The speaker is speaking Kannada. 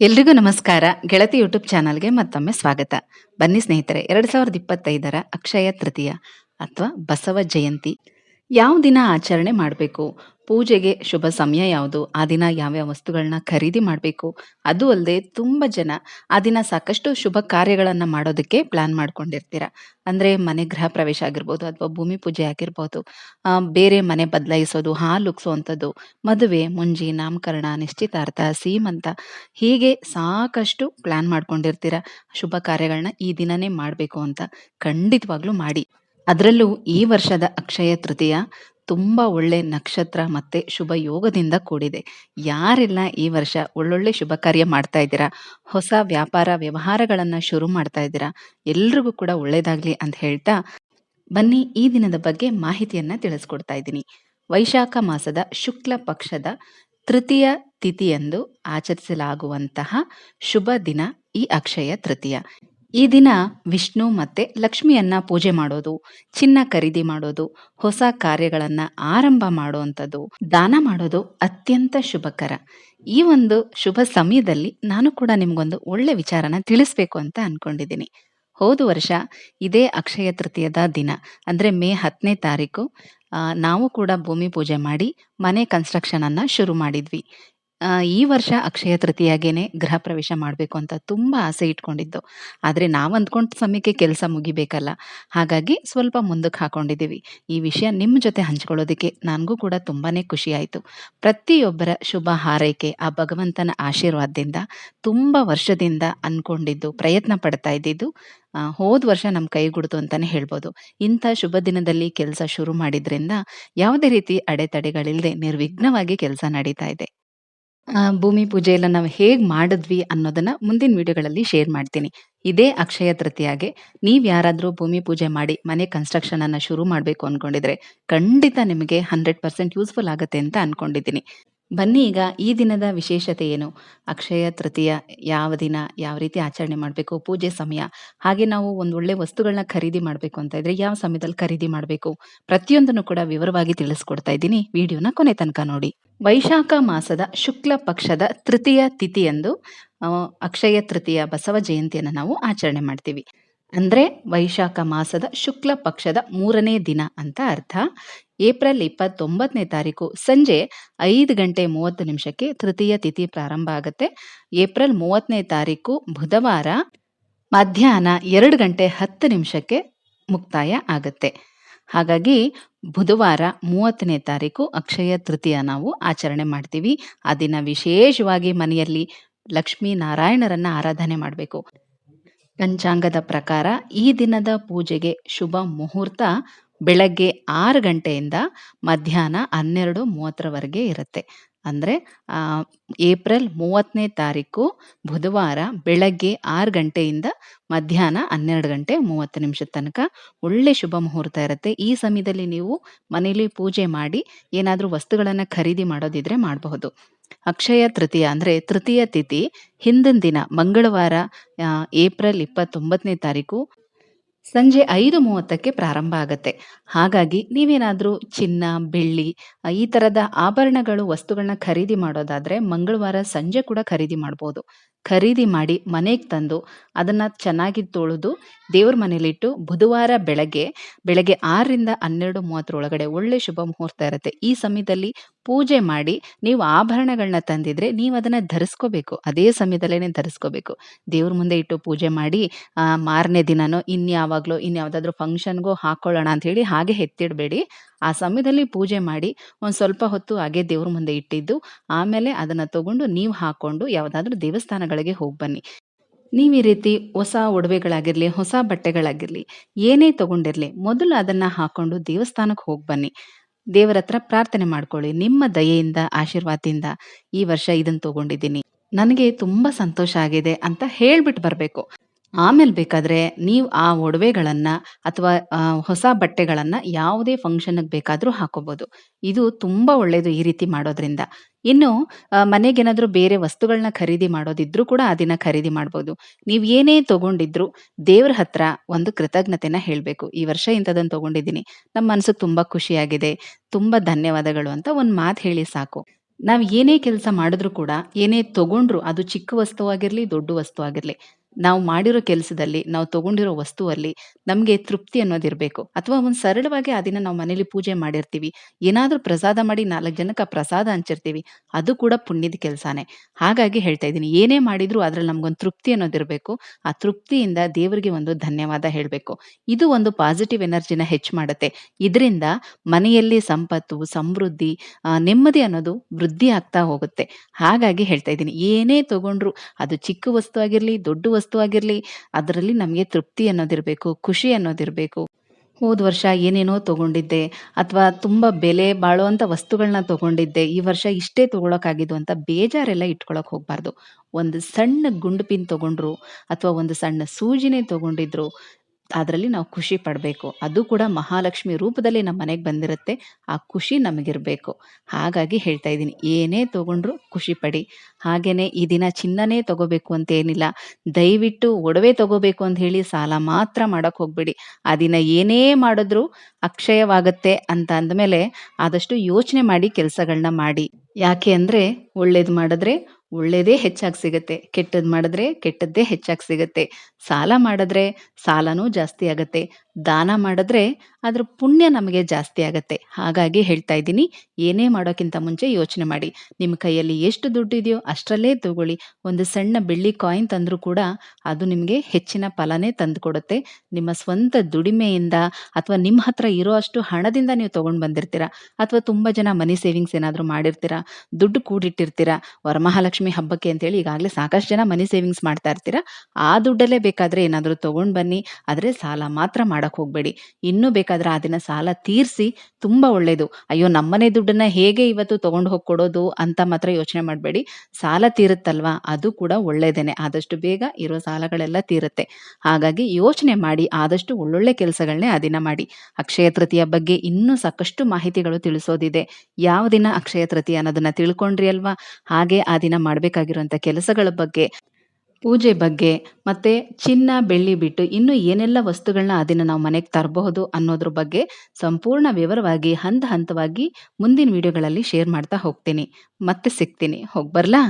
ಎಲ್ರಿಗೂ ನಮಸ್ಕಾರ. ಗೆಳತಿ ಯೂಟ್ಯೂಬ್ ಚಾನಲ್ಗೆ ಮತ್ತೊಮ್ಮೆ ಸ್ವಾಗತ. ಬನ್ನಿ ಸ್ನೇಹಿತರೆ, ಎರಡ್ ಸಾವಿರದ ಇಪ್ಪತ್ತೈದರ ಅಕ್ಷಯ ತೃತೀಯ ಅಥವಾ ಬಸವ ಜಯಂತಿ. ಯಾವ ದಿನ ಆಚರಣೆ ಮಾಡಬೇಕು? ಪೂಜೆಗೆ ಶುಭ ಸಮಯ ಯಾವುದು? ಆ ದಿನ ಯಾವ್ಯಾವ ವಸ್ತುಗಳನ್ನ ಖರೀದಿ ಮಾಡಬೇಕು? ಅದು ಅಲ್ಲದೆ ತುಂಬ ಜನ ಆ ದಿನ ಸಾಕಷ್ಟು ಶುಭ ಕಾರ್ಯಗಳನ್ನು ಮಾಡೋದಕ್ಕೆ ಪ್ಲಾನ್ ಮಾಡ್ಕೊಂಡಿರ್ತೀರ. ಅಂದರೆ ಮನೆ ಗೃಹ ಪ್ರವೇಶ ಆಗಿರ್ಬೋದು ಅಥವಾ ಭೂಮಿ ಪೂಜೆ ಆಗಿರ್ಬೋದು ಬೇರೆ ಮನೆ ಬದಲಾಯಿಸೋದು, ಹಾಲು ಉಗ್ಸೋವಂಥದ್ದು ಮದುವೆ, ಮುಂಜಿ, ನಾಮಕರಣ, ನಿಶ್ಚಿತಾರ್ಥ, ಸೀಮಂತ, ಹೀಗೆ ಸಾಕಷ್ಟು ಪ್ಲಾನ್ ಮಾಡ್ಕೊಂಡಿರ್ತೀರ. ಶುಭ ಕಾರ್ಯಗಳನ್ನ ಈ ದಿನನೇ ಮಾಡಬೇಕು ಅಂತ ಖಂಡಿತವಾಗ್ಲೂ ಮಾಡಿ. ಅದರಲ್ಲೂ ಈ ವರ್ಷದ ಅಕ್ಷಯ ತೃತೀಯ ತುಂಬಾ ಒಳ್ಳೆ ನಕ್ಷತ್ರ ಮತ್ತೆ ಶುಭ ಯೋಗದಿಂದ ಕೂಡಿದೆ. ಯಾರೆಲ್ಲ ಈ ವರ್ಷ ಒಳ್ಳೊಳ್ಳೆ ಶುಭ ಕಾರ್ಯ ಮಾಡ್ತಾ ಇದ್ದೀರಾ? ಹೊಸ ವ್ಯಾಪಾರ ವ್ಯವಹಾರಗಳನ್ನು ಶುರು ಮಾಡ್ತಾ ಇದ್ದೀರಾ? ಎಲ್ರಿಗೂ ಕೂಡ ಒಳ್ಳೇದಾಗ್ಲಿ ಅಂತ ಹೇಳ್ತಾ ಬನ್ನಿ ಈ ದಿನದ ಬಗ್ಗೆ ಮಾಹಿತಿಯನ್ನು ತಿಳಿಸ್ಕೊಡ್ತಾ ಇದ್ದೀನಿ. ವೈಶಾಖ ಮಾಸದ ಶುಕ್ಲ ಪಕ್ಷದ ತೃತೀಯ ತಿಥಿಯಂದು ಆಚರಿಸಲಾಗುವಂತಹ ಶುಭ ದಿನ ಈ ಅಕ್ಷಯ ತೃತೀಯ. ಈ ದಿನ ವಿಷ್ಣು ಮತ್ತೆ ಲಕ್ಷ್ಮಿಯನ್ನ ಪೂಜೆ ಮಾಡೋದು, ಚಿನ್ನ ಖರೀದಿ ಮಾಡೋದು, ಹೊಸ ಕಾರ್ಯಗಳನ್ನ ಆರಂಭ ಮಾಡುವಂಥದ್ದು, ದಾನ ಮಾಡೋದು ಅತ್ಯಂತ ಶುಭಕರ. ಈ ಒಂದು ಶುಭ ಸಮಯದಲ್ಲಿ ನಾನು ಕೂಡ ನಿಮ್ಗೊಂದು ಒಳ್ಳೆ ವಿಚಾರನ ತಿಳಿಸ್ಬೇಕು ಅಂತ ಅನ್ಕೊಂಡಿದ್ದೀನಿ. ಹೋದ ವರ್ಷ, ಇದೇ ಅಕ್ಷಯ ತೃತೀಯದ ದಿನ, ಅಂದ್ರೆ ಮೇ ಹತ್ತನೇ ತಾರೀಕು. ನಾವು ಕೂಡ ಭೂಮಿ ಪೂಜೆ ಮಾಡಿ ಮನೆ ಕನ್ಸ್ಟ್ರಕ್ಷನ್ ಅನ್ನ ಶುರು ಮಾಡಿದ್ವಿ. ಈ ವರ್ಷ ಅಕ್ಷಯ ತೃತೀಯಾಗೇನೆ ಗೃಹ ಪ್ರವೇಶ ಮಾಡಬೇಕು ಅಂತ ತುಂಬ ಆಸೆ ಇಟ್ಕೊಂಡಿದ್ದು. ಆದರೆ ನಾವು ಅಂದ್ಕೊಂಡ ಸಮಯಕ್ಕೆ ಕೆಲಸ ಮುಗಿಬೇಕಲ್ಲ. ಹಾಗಾಗಿ ಸ್ವಲ್ಪ ಮುಂದಕ್ಕೆ ಹಾಕೊಂಡಿದ್ದೀವಿ. ಈ ವಿಷಯ ನಿಮ್ಮ ಜೊತೆ ಹಂಚ್ಕೊಳ್ಳೋದಕ್ಕೆ ನನಗೂ ಕೂಡ ತುಂಬಾ ಖುಷಿ ಪ್ರತಿಯೊಬ್ಬರ ಶುಭ ಹಾರೈಕೆ ಆ ಭಗವಂತನ ಆಶೀರ್ವಾದದಿಂದ ತುಂಬ ವರ್ಷದಿಂದ ಅಂದ್ಕೊಂಡಿದ್ದು ಪ್ರಯತ್ನ ಪಡ್ತಾ ಇದ್ದಿದ್ದು ಹೋದ್ ವರ್ಷ ನಮ್ಮ ಕೈಗುಡ್ತು ಅಂತಾನೆ ಹೇಳ್ಬೋದು. ಇಂಥ ಶುಭ ದಿನದಲ್ಲಿ ಕೆಲಸ ಶುರು ಮಾಡಿದ್ರಿಂದ ಯಾವುದೇ ರೀತಿ ಅಡೆತಡೆಗಳಿಲ್ಲದೆ ನಿರ್ವಿಘ್ನವಾಗಿ ಕೆಲಸ ನಡೀತಾ ಇದೆ. ಭೂಮಿ ಪೂಜೆ ನಾವು ಹೇಗ್ ಮಾಡಿದ್ವಿ ಅನ್ನೋದನ್ನ ಮುಂದಿನ ವಿಡಿಯೋಗಳಲ್ಲಿ ಶೇರ್ ಮಾಡ್ತೀನಿ. ಇದೇ ಅಕ್ಷಯ ತೃತೀಯಾಗೆ ನೀವ್ ಯಾರಾದ್ರೂ ಭೂಮಿ ಪೂಜೆ ಮಾಡಿ ಮನೆ ಕನ್ಸ್ಟ್ರಕ್ಷನ್ ಅನ್ನ ಶುರು ಮಾಡ್ಬೇಕು ಅನ್ಕೊಂಡಿದ್ರೆ ಖಂಡಿತ ನಿಮಗೆ ಹಂಡ್ರೆಡ್ ಪರ್ಸೆಂಟ್ ಯೂಸ್ಫುಲ್ ಆಗುತ್ತೆ ಅಂತ ಅನ್ಕೊಂಡಿದ್ದೀನಿ. ಬನ್ನಿ ಈಗ ಈ ದಿನದ ವಿಶೇಷತೆ ಏನು? ಅಕ್ಷಯ ತೃತೀಯ ಯಾವ ದಿನ? ಯಾವ ರೀತಿ ಆಚರಣೆ ಮಾಡಬೇಕು? ಪೂಜೆ ಸಮಯ? ಹಾಗೆ ನಾವು ಒಂದು ಒಳ್ಳೆ ವಸ್ತುಗಳನ್ನ ಖರೀದಿ ಮಾಡಬೇಕು ಅಂತ ಇದ್ರೆ ಯಾವ ಸಮಯದಲ್ಲಿ ಖರೀದಿ ಮಾಡಬೇಕು? ಪ್ರತಿಯೊಂದನ್ನು ಕೂಡ ವಿವರವಾಗಿ ತಿಳಿಸ್ಕೊಡ್ತಾ ಇದ್ದೀನಿ. ವಿಡಿಯೋನ ಕೊನೆ ತನಕ ನೋಡಿ. ವೈಶಾಖ ಮಾಸದ ಶುಕ್ಲ ಪಕ್ಷದ ತೃತೀಯ ತಿಥಿಯಂದು ಅಕ್ಷಯ ತೃತೀಯ ಬಸವ ಜಯಂತಿಯನ್ನು ನಾವು ಆಚರಣೆ ಮಾಡ್ತೀವಿ. ಅಂದ್ರೆ ವೈಶಾಖ ಮಾಸದ ಶುಕ್ಲ ಪಕ್ಷದ ಮೂರನೇ ದಿನ ಅಂತ ಅರ್ಥ. ಏಪ್ರಿಲ್ ಇಪ್ಪತ್ತೊಂಬತ್ತನೇ ತಾರೀಕು ಸಂಜೆ ಐದು ಗಂಟೆ ಮೂವತ್ತು ನಿಮಿಷಕ್ಕೆ ತೃತೀಯ ತಿಥಿ ಪ್ರಾರಂಭ ಆಗುತ್ತೆ. ಏಪ್ರಿಲ್ ಮೂವತ್ತನೇ ತಾರೀಕು ಬುಧವಾರ ಮಧ್ಯಾಹ್ನ ಎರಡು ಗಂಟೆ ಹತ್ತು ನಿಮಿಷಕ್ಕೆ ಮುಕ್ತಾಯ ಆಗುತ್ತೆ. ಹಾಗಾಗಿ ಬುಧವಾರ ಮೂವತ್ತನೇ ತಾರೀಕು ಅಕ್ಷಯ ತೃತೀಯ ನಾವು ಆಚರಣೆ ಮಾಡ್ತೀವಿ. ಆ ದಿನ ವಿಶೇಷವಾಗಿ ಮನೆಯಲ್ಲಿ ಲಕ್ಷ್ಮೀ ನಾರಾಯಣರನ್ನ ಆರಾಧನೆ ಮಾಡಬೇಕು. ಪಂಚಾಂಗದ ಪ್ರಕಾರ ಈ ದಿನದ ಪೂಜೆಗೆ ಶುಭ ಮುಹೂರ್ತ ಬೆಳಗ್ಗೆ ಆರು ಗಂಟೆಯಿಂದ ಮಧ್ಯಾಹ್ನ ಹನ್ನೆರಡು ಮೂವತ್ತರವರೆಗೆ ಇರುತ್ತೆ. ಅಂದರೆ ಏಪ್ರಿಲ್ ಮೂವತ್ತನೇ ತಾರೀಕು ಬುಧವಾರ ಬೆಳಗ್ಗೆ ಆರು ಗಂಟೆಯಿಂದ ಮಧ್ಯಾಹ್ನ ಹನ್ನೆರಡು ಗಂಟೆ ಮೂವತ್ತು ನಿಮಿಷದ ತನಕ ಒಳ್ಳೆ ಶುಭ ಮುಹೂರ್ತ ಇರುತ್ತೆ. ಈ ಸಮಯದಲ್ಲಿ ನೀವು ಮನೇಲಿ ಪೂಜೆ ಮಾಡಿ ಏನಾದರೂ ವಸ್ತುಗಳನ್ನು ಖರೀದಿ ಮಾಡೋದಿದ್ರೆ ಮಾಡಬಹುದು. ಅಕ್ಷಯ ತೃತೀಯ ಅಂದ್ರೆ ತೃತೀಯ ತಿಥಿ, ಹಿಂದಿನ ದಿನ ಮಂಗಳವಾರ ಏಪ್ರಿಲ್ ಇಪ್ಪತ್ತೊಂಬತ್ತನೇ ತಾರೀಕು ಸಂಜೆ ಐದು ಮೂವತ್ತಕ್ಕೆ ಪ್ರಾರಂಭ ಆಗುತ್ತೆ. ಹಾಗಾಗಿ ನೀವೇನಾದರೂ ಚಿನ್ನ, ಬೆಳ್ಳಿ ಈ ತರದ ಆಭರಣಗಳು ವಸ್ತುಗಳನ್ನ ಖರೀದಿ ಮಾಡೋದಾದ್ರೆ ಮಂಗಳವಾರ ಸಂಜೆ ಕೂಡ ಖರೀದಿ ಮಾಡ್ಬೋದು. ಖರೀದಿ ಮಾಡಿ ಮನೆಗೆ ತಂದು ಅದನ್ನ ಚೆನ್ನಾಗಿ ತೊಳೆದು ದೇವ್ರ ಮನೇಲಿಟ್ಟು ಬುಧವಾರ ಬೆಳಗ್ಗೆ ಬೆಳಗ್ಗೆ ಆರರಿಂದ ಹನ್ನೆರಡು ಮೂವತ್ತರೊಳಗಡೆ ಒಳ್ಳೆ ಶುಭ ಮುಹೂರ್ತ ಇರುತ್ತೆ. ಈ ಸಮಯದಲ್ಲಿ ಪೂಜೆ ಮಾಡಿ ನೀವು ಆಭರಣಗಳನ್ನ ತಂದಿದ್ರೆ ನೀವು ಅದನ್ನ ಧರಿಸ್ಕೋಬೇಕು. ಅದೇ ಸಮಯದಲ್ಲೇ ಧರಿಸ್ಕೋಬೇಕು. ದೇವ್ರ ಮುಂದೆ ಇಟ್ಟು ಪೂಜೆ ಮಾಡಿ ಮಾರನೇ ದಿನನೋ ಇನ್ಯಾವಾಗಲೋ ಇನ್ಯಾವುದಾದ್ರೂ ಫಂಕ್ಷನ್ಗೋ ಹಾಕೊಳ್ಳೋಣ ಅಂತ ಹೇಳಿ ಹಾಗೆ ಎತ್ತಿಡ್ಬೇಡಿ. ಆ ಸಮಯದಲ್ಲಿ ಪೂಜೆ ಮಾಡಿ ಒಂದು ಸ್ವಲ್ಪ ಹೊತ್ತು ಹಾಗೆ ದೇವ್ರ ಮುಂದೆ ಇಟ್ಟಿದ್ದು, ಆಮೇಲೆ ಅದನ್ನ ತಗೊಂಡು ನೀವು ಹಾಕೊಂಡು ಯಾವುದಾದ್ರೂ ದೇವಸ್ಥಾನಗಳಿಗೆ ಹೋಗಿ ಬನ್ನಿ. ನೀವು ಈ ರೀತಿ ಹೊಸ ಒಡವೆಗಳಾಗಿರಲಿ, ಹೊಸ ಬಟ್ಟೆಗಳಾಗಿರಲಿ, ಏನೇ ತಗೊಂಡಿರಲಿ, ಮೊದಲು ಅದನ್ನ ಹಾಕೊಂಡು ದೇವಸ್ಥಾನಕ್ಕೆ ಹೋಗಿ ಬನ್ನಿ. ದೇವರ ಹತ್ರ ಪ್ರಾರ್ಥನೆ ಮಾಡ್ಕೊಳ್ಳಿ. ನಿಮ್ಮ ದಯೆಯಿಂದ, ಆಶೀರ್ವಾದದಿಂದ ಈ ವರ್ಷ ಇದನ್ನು ತಗೊಂಡಿದ್ದೀನಿ. ನನಗೆ ತುಂಬಾ ಸಂತೋಷ ಆಗಿದೆ ಅಂತ ಹೇಳ್ಬಿಟ್ಟು ಬರ್ಬೇಕು. ಆಮೇಲೆ ಬೇಕಾದ್ರೆ ನೀವು ಆ ಒಡವೆಗಳನ್ನ ಅಥವಾ ಹೊಸ ಬಟ್ಟೆಗಳನ್ನ ಯಾವುದೇ ಫಂಕ್ಷನ್ಗೆ ಬೇಕಾದ್ರೂ ಹಾಕೋಬಹುದು ಇದು ತುಂಬಾ ಒಳ್ಳೇದು ಈ ರೀತಿ ಮಾಡೋದ್ರಿಂದ. ಇನ್ನು ಮನೆಗೇನಾದರೂ ಬೇರೆ ವಸ್ತುಗಳನ್ನ ಖರೀದಿ ಮಾಡೋದಿದ್ರು ಕೂಡ ಆ ದಿನ ಖರೀದಿ ಮಾಡ್ಬೋದು. ನೀವ್ ಏನೇ ತಗೊಂಡಿದ್ರು ದೇವ್ರ ಹತ್ರ ಒಂದು ಕೃತಜ್ಞತೆನ ಹೇಳ್ಬೇಕು. ಈ ವರ್ಷ ಇಂಥದನ್ನ ತಗೊಂಡಿದ್ದೀನಿ. ನಮ್ಮ ಮನ್ಸಿಗೆ ತುಂಬಾ ಖುಷಿಯಾಗಿದೆ. ತುಂಬಾ ಧನ್ಯವಾದಗಳು ಅಂತ ಒಂದ್ ಮಾತು ಹೇಳಿ ಸಾಕು. ನಾವು ಏನೇ ಕೆಲಸ ಮಾಡಿದ್ರೂ ಕೂಡ, ಏನೇ ತಗೊಂಡ್ರು ಅದು ಚಿಕ್ಕ ವಸ್ತುವಾಗಿರಲಿ ದೊಡ್ಡ ವಸ್ತು ಆಗಿರಲಿ ನಾವು ಮಾಡಿರೋ ಕೆಲಸದಲ್ಲಿ, ನಾವು ತಗೊಂಡಿರೋ ವಸ್ತುವಲ್ಲಿ ನಮಗೆ ತೃಪ್ತಿ ಅನ್ನೋದಿರಬೇಕು ಅಥವಾ ಒಂದು ಸರಳವಾಗಿ ಆ ದಿನ ನಾವು ಮನೇಲಿ ಪೂಜೆ ಮಾಡಿರ್ತೀವಿ. ಏನಾದರೂ ಪ್ರಸಾದ ಮಾಡಿ ನಾಲ್ಕು ಜನಕ್ಕೆ ಪ್ರಸಾದ ಹಂಚಿರ್ತೀವಿ. ಅದು ಕೂಡ ಪುಣ್ಯದ ಕೆಲಸನೇ. ಹಾಗಾಗಿ ಹೇಳ್ತಾ ಇದ್ದೀನಿ, ಏನೇ ಮಾಡಿದರೂ ಅದ್ರಲ್ಲಿ ನಮ್ಗೊಂದು ತೃಪ್ತಿ ಅನ್ನೋದಿರಬೇಕು ಆ ತೃಪ್ತಿಯಿಂದ ದೇವರಿಗೆ ಒಂದು ಧನ್ಯವಾದ ಹೇಳಬೇಕು. ಇದು ಒಂದು ಪಾಸಿಟಿವ್ ಎನರ್ಜಿನ ಹೆಚ್ಚು ಮಾಡುತ್ತೆ. ಇದರಿಂದ ಮನೆಯಲ್ಲಿ ಸಂಪತ್ತು, ಸಮೃದ್ಧಿ ನೆಮ್ಮದಿ ಅನ್ನೋದು ವೃದ್ಧಿ ಆಗ್ತಾ ಹೋಗುತ್ತೆ. ಹಾಗಾಗಿ ಹೇಳ್ತಾ ಇದ್ದೀನಿ, ಏನೇ ತಗೊಂಡ್ರು, ಅದು ಚಿಕ್ಕ ವಸ್ತು ಆಗಿರಲಿ, ದೊಡ್ಡ ವಸ್ತು ಆಗಿರಲಿ ಅದರಲ್ಲಿ ನಮಗೆ ತೃಪ್ತಿ ಅನ್ನೋದಿರಬೇಕು, ಖುಷಿ ಅನ್ನೋದಿರಬೇಕು. ಹೋದ ವರ್ಷ ಏನೇನೋ ತಗೊಂಡಿದ್ದೆ, ಅಥವಾ ತುಂಬ ಬೆಲೆ ಬಾಳುವಂಥ ವಸ್ತುಗಳನ್ನ ತಗೊಂಡಿದ್ದೆ, ಈ ವರ್ಷ ಇಷ್ಟೇ ತಗೊಳಕ್ಕಾಗಿದ್ದು ಅಂತ ಬೇಜಾರೆಲ್ಲ ಇಟ್ಕೊಳಕ್ ಹೋಗಬಾರ್ದು. ಒಂದು ಸಣ್ಣ ಗುಂಡು ಪಿನ್ ತಗೊಂಡ್ರು, ಅಥವಾ ಒಂದು ಸಣ್ಣ ಸೂಜಿನೇ ತಗೊಂಡಿದ್ರು ಅದರಲ್ಲಿ ನಾವು ಖುಷಿ ಪಡಬೇಕು. ಅದು ಕೂಡ ಮಹಾಲಕ್ಷ್ಮಿ ರೂಪದಲ್ಲಿ ನಮ್ಮ ಮನೆಗೆ ಬಂದಿರುತ್ತೆ. ಆ ಖುಷಿ ನಮಗಿರಬೇಕು. ಹಾಗಾಗಿ ಹೇಳ್ತಾ ಇದ್ದೀನಿ. ಏನೇ ತಗೊಂಡ್ರು ಖುಷಿ ಪಡಿ. ಹಾಗೇನೆ ಈ ದಿನ ಚಿನ್ನನೇ ತಗೋಬೇಕು ಅಂತ ಏನಿಲ್ಲ. ದಯವಿಟ್ಟು ಒಡವೆ ತಗೋಬೇಕು ಅಂತ ಹೇಳಿ ಸಾಲ ಮಾತ್ರ ಮಾಡಕ್ ಹೋಗ್ಬೇಡಿ. ಆ ದಿನ ಏನೇ ಮಾಡಿದ್ರು ಅಕ್ಷಯವಾಗತ್ತೆ ಅಂತ ಅಂದಮೇಲೆ ಆದಷ್ಟು ಯೋಚನೆ ಮಾಡಿ ಕೆಲಸಗಳನ್ನ ಮಾಡಿ. ಯಾಕೆ ಅಂದ್ರೆ ಒಳ್ಳೇದು ಮಾಡಿದ್ರೆ ಒಳ್ಳೇದೇ ಹೆಚ್ಚಾಗಿ ಸಿಗತ್ತೆ. ಕೆಟ್ಟದ್ ಮಾಡಿದ್ರೆ ಕೆಟ್ಟದ್ದೇ ಹೆಚ್ಚಾಗಿ ಸಿಗತ್ತೆ. ಸಾಲ ಮಾಡಿದ್ರೆ ಸಾಲನೂ ಜಾಸ್ತಿ ಆಗತ್ತೆ. ದಾನ ಮಾಡಿದ್ರೆ ಅದ್ರ ಪುಣ್ಯ ನಮಗೆ ಜಾಸ್ತಿ ಆಗತ್ತೆ. ಹಾಗಾಗಿ ಹೇಳ್ತಾ ಇದ್ದೀನಿ, ಏನೇ ಮಾಡೋಕ್ಕಿಂತ ಮುಂಚೆ ಯೋಚನೆ ಮಾಡಿ. ನಿಮ್ಮ ಕೈಯಲ್ಲಿ ಎಷ್ಟು ದುಡ್ಡಿದೆಯೋ ಅಷ್ಟರಲ್ಲೇ ತಗೊಳ್ಳಿ. ಒಂದು ಸಣ್ಣ ಬೆಳ್ಳಿ ಕಾಯಿನ್ ತಂದರೂ ಕೂಡ ಅದು ನಿಮಗೆ ಹೆಚ್ಚಿನ ಫಲನೇ ತಂದುಕೊಡುತ್ತೆ. ನಿಮ್ಮ ಸ್ವಂತ ದುಡಿಮೆಯಿಂದ ಅಥವಾ ನಿಮ್ಮ ಹತ್ರ ಇರೋ ಅಷ್ಟು ಹಣದಿಂದ ನೀವು ತೊಗೊಂಡು ಬಂದಿರ್ತೀರಾ? ಅಥವಾ ತುಂಬ ಜನ ಮನಿ ಸೇವಿಂಗ್ಸ್ ಏನಾದರೂ ಮಾಡಿರ್ತೀರಾ? ದುಡ್ಡು ಕೂಡಿಟ್ಟಿರ್ತೀರಾ? ವರಮಹಾಲಕ್ಷ್ಮಿ ಹಬ್ಬಕ್ಕೆ ಅಂತೇಳಿ ಈಗಾಗಲೇ ಸಾಕಷ್ಟು ಜನ ಮನಿ ಸೇವಿಂಗ್ಸ್ ಮಾಡ್ತಾ ಇರ್ತೀರಾ. ಆ ದುಡ್ಡಲ್ಲೇ ಬೇಕಾದ್ರೆ ಏನಾದರೂ ತೊಗೊಂಡು ಬನ್ನಿ, ಆದರೆ ಸಾಲ ಮಾತ್ರ ಮಾಡಕ್ಕೆ ಹೋಗಬೇಡಿ. ಇನ್ನೂ ಬೇಕಾದ್ರೆ ಆ ದಿನ ಸಾಲ ತೀರಿಸಿ ತುಂಬ ಒಳ್ಳೆಯದು ಅಯ್ಯೋ, ನಮ್ಮನೆ ದುಡ್ಡನ್ನ ಹೇಗೆ ಇವತ್ತು ತೊಗೊಂಡು ಹೋಗಿ ಕೊಡೋದು ಅಂತ ಮಾತ್ರ ಯೋಚನೆ ಮಾಡಬೇಡಿ. ಸಾಲ ತೀರುತ್ತಲ್ವಾ? ಅದು ಕೂಡ ಒಳ್ಳೆಯದೇನೆ ಆದಷ್ಟು ಬೇಗ ಇರೋ ಸಾಲಗಳೆಲ್ಲ ತೀರುತ್ತೆ. ಹಾಗಾಗಿ ಯೋಚನೆ ಮಾಡಿ, ಆದಷ್ಟು ಒಳ್ಳೊಳ್ಳೆ ಕೆಲಸಗಳನ್ನೇ ಆ ದಿನ ಮಾಡಿ. ಅಕ್ಷಯ ತೃತೀಯ ಬಗ್ಗೆ ಇನ್ನೂ ಸಾಕಷ್ಟು ಮಾಹಿತಿಗಳು ತಿಳಿಸೋದಿದೆ. ಯಾವ ದಿನ ಅಕ್ಷಯ ತೃತೀಯ ಅನ್ನೋದನ್ನ ತಿಳ್ಕೊಂಡ್ರಿ ಅಲ್ವಾ? ಹಾಗೆ ಆ ದಿನ ಮಾಡಬೇಕಾಗಿರುವಂಥ ಕೆಲಸಗಳ ಬಗ್ಗೆ, ಪೂಜೆ ಬಗ್ಗೆ, ಮತ್ತೆ ಚಿನ್ನ, ಬೆಳ್ಳಿ ಬಿಟ್ಟು ಇನ್ನು ಏನೆಲ್ಲ ವಸ್ತುಗಳನ್ನ ಅದನ್ನು ದಿನ ನಾವು ಮನೆಗೆ ತರಬಹುದು ಅನ್ನೋದ್ರ ಬಗ್ಗೆ ಸಂಪೂರ್ಣ ವಿವರವಾಗಿ, ಹಂತ ಹಂತವಾಗಿ ಮುಂದಿನ ವಿಡಿಯೋಗಳಲ್ಲಿ ಶೇರ್ ಮಾಡ್ತಾ ಹೋಗ್ತೀನಿ. ಮತ್ತೆ ಸಿಗ್ತೀನಿ. ಹೋಗಿ ಬರ್ಲಾ